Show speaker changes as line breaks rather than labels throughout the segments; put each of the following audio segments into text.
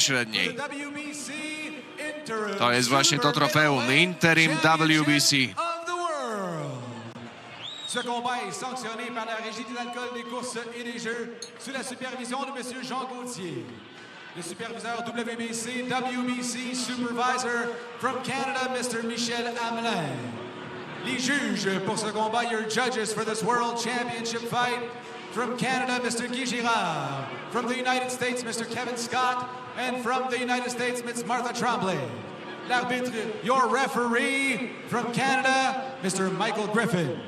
średniej. To jest właśnie to trofeum Interim WBC.
Ce combat est sanctionné par la Régie de l'alcool des courses et des jeux sous la supervision de M. Jean Gauthier. Le superviseur WBC, WBC Supervisor from Canada, Mr. Michel Hamelin. Les juges pour ce combat, your judges for this World Championship fight. From Canada, Mr. Guy Girard. From the United States, Mr. Kevin Scott. And from the United States, Ms. Martha Tremblay. L'arbitre, your referee from Canada, Mr. Michael Griffin.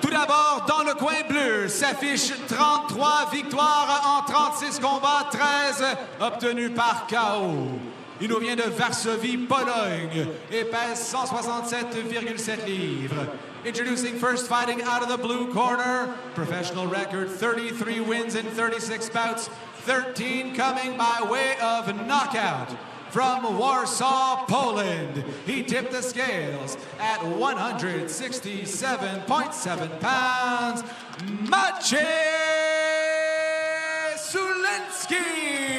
Tout d'abord, dans le coin bleu, s'affiche 33 victoires en 36 combats, 13 obtenus par KO. Il nous vient de Varsovie, Pologne, et pèse 167,7 livres. Introducing first fighting out of the blue corner, professional record 33 wins in 36 bouts, 13 coming by way of knockout. From Warsaw, Poland, he tipped the scales at 167.7 pounds. Maciej Sulenski!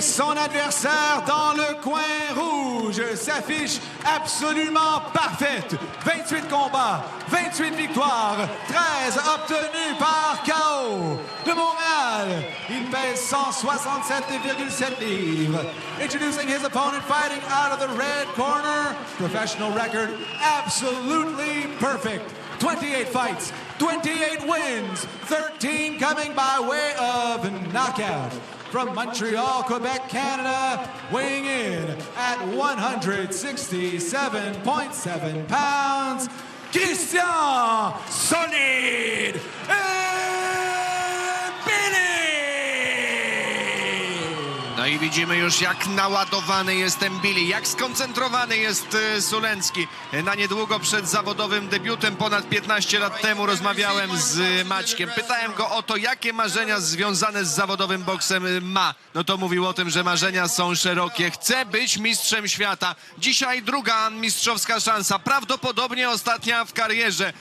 Son adversaire dans le coin rouge s'affiche absolument parfaite. 28 combats, 28 victoires, 13 obtenus par KO. De Montréal, il pèse 167,7 livres. Introducing his opponent fighting out of the red corner. Professional record absolutely perfect. 28 fights, 28 wins, 13 coming by way of knockout. From Montreal, Quebec, Canada, weighing in at 167.7 pounds, Christian Solid
No i widzimy już jak naładowany jest Billy, jak skoncentrowany jest Sulencki. E, Na niedługo przed zawodowym debiutem, ponad 15 lat temu rozmawiałem z Maćkiem. Pytałem go o to, jakie marzenia związane z zawodowym boksem e, ma. No to mówił o tym, że marzenia są szerokie. Chce być mistrzem świata. Dzisiaj druga mistrzowska szansa, prawdopodobnie ostatnia w karierze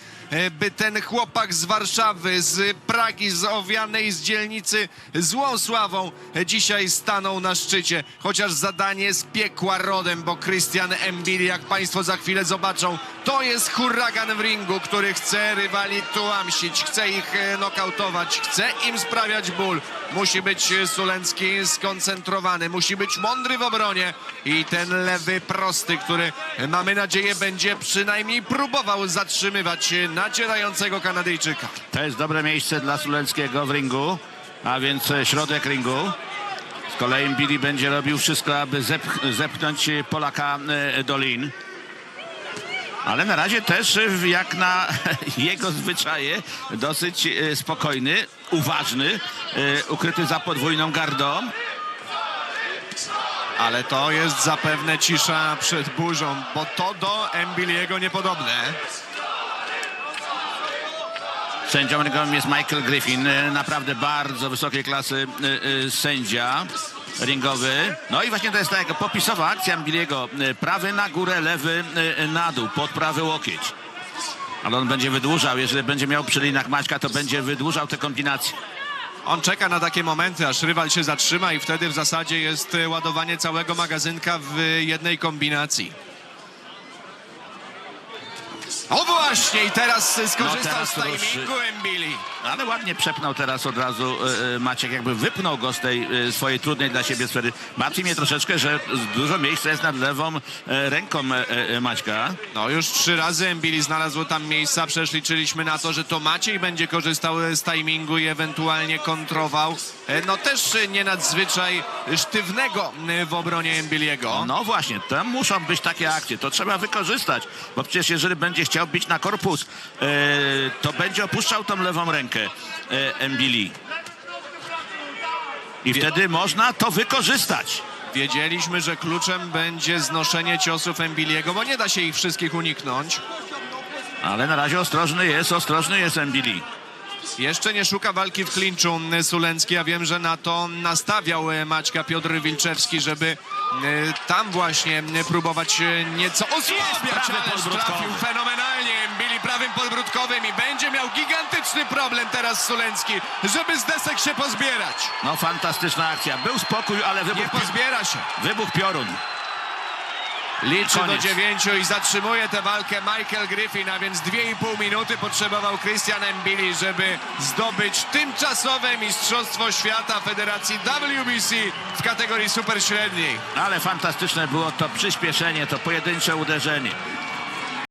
by ten chłopak z Warszawy, z Pragi, z owianej z dzielnicy złą sławą e, dzisiaj stanął na szczycie. Chociaż zadanie z piekła rodem, bo Christian Mbili, jak Państwo za chwilę zobaczą, to jest huragan w ringu, który chce rywali tułamsić, chce ich e, nokautować, chce im sprawiać ból. Musi być e, Sulencki skoncentrowany, musi być mądry w obronie i ten lewy prosty, który e, mamy nadzieję będzie przynajmniej próbował zatrzymywać e, nacierającego Kanadyjczyka.
To jest dobre miejsce dla Suleckiego w ringu, a więc e, środek ringu. Z kolei Billy będzie robił wszystko, aby zep- zepchnąć Polaka do lin. Ale na razie też, jak na jego zwyczaje, dosyć spokojny, uważny, ukryty za podwójną gardą.
Ale to jest zapewne cisza przed burzą, bo to do Embiliego niepodobne.
Sędzią ringowym jest Michael Griffin, e, naprawdę bardzo wysokiej klasy e, e, sędzia ringowy. No i właśnie to jest taka popisowa akcja Biliego. Prawy na górę, lewy na dół, pod prawy łokieć. Ale on będzie wydłużał, jeżeli będzie miał przy linach Maćka, to będzie wydłużał te kombinacje.
On czeka na takie momenty, aż rywal się zatrzyma i wtedy w zasadzie jest e, ładowanie całego magazynka w jednej kombinacji. O właśnie i teraz skorzystał
No teraz
z timingu Embili.
Ale ładnie przepnął teraz od razu e, e, Maciek, jakby wypnął go z tej e, swojej trudnej dla siebie sfery. Martwi mnie troszeczkę, że dużo miejsca jest nad lewą e, ręką e, Maćka.
No już trzy razy Embili znalazł tam miejsca, przecież liczyliśmy na to, że to Maciej będzie korzystał z timingu i ewentualnie kontrował. E, No też nie nadzwyczaj sztywnego w obronie Embiliego.
No właśnie, tam muszą być takie akcje, to trzeba wykorzystać, bo przecież jeżeli będzie chciał bić na korpus, e, to będzie opuszczał tą lewą rękę e, Mbili. I wtedy można to wykorzystać.
Wiedzieliśmy, że kluczem będzie znoszenie ciosów Embiliego, bo nie da się ich wszystkich uniknąć.
Ale na razie ostrożny jest, ostrożny jest Mbili.
Jeszcze nie szuka walki w klinczu Sulencki. Ja wiem, że na to nastawiał e, Maćka Piotr Wilczewski, żeby tam właśnie próbować nieco osłabiać,
podbródkowy.
trafił i będzie miał gigantyczny problem teraz Sulencki, żeby z desek się pozbierać.
No fantastyczna akcja. Był spokój, ale
Nie
wybuch,
pozbiera się.
wybuch piorun.
Liczy do dziewięciu i zatrzymuje tę walkę Michael Griffin, a więc 2,5 minuty potrzebował Christian Mbili, żeby zdobyć tymczasowe Mistrzostwo Świata Federacji WBC w kategorii superśredniej.
Ale fantastyczne było to przyspieszenie, to pojedyncze uderzenie.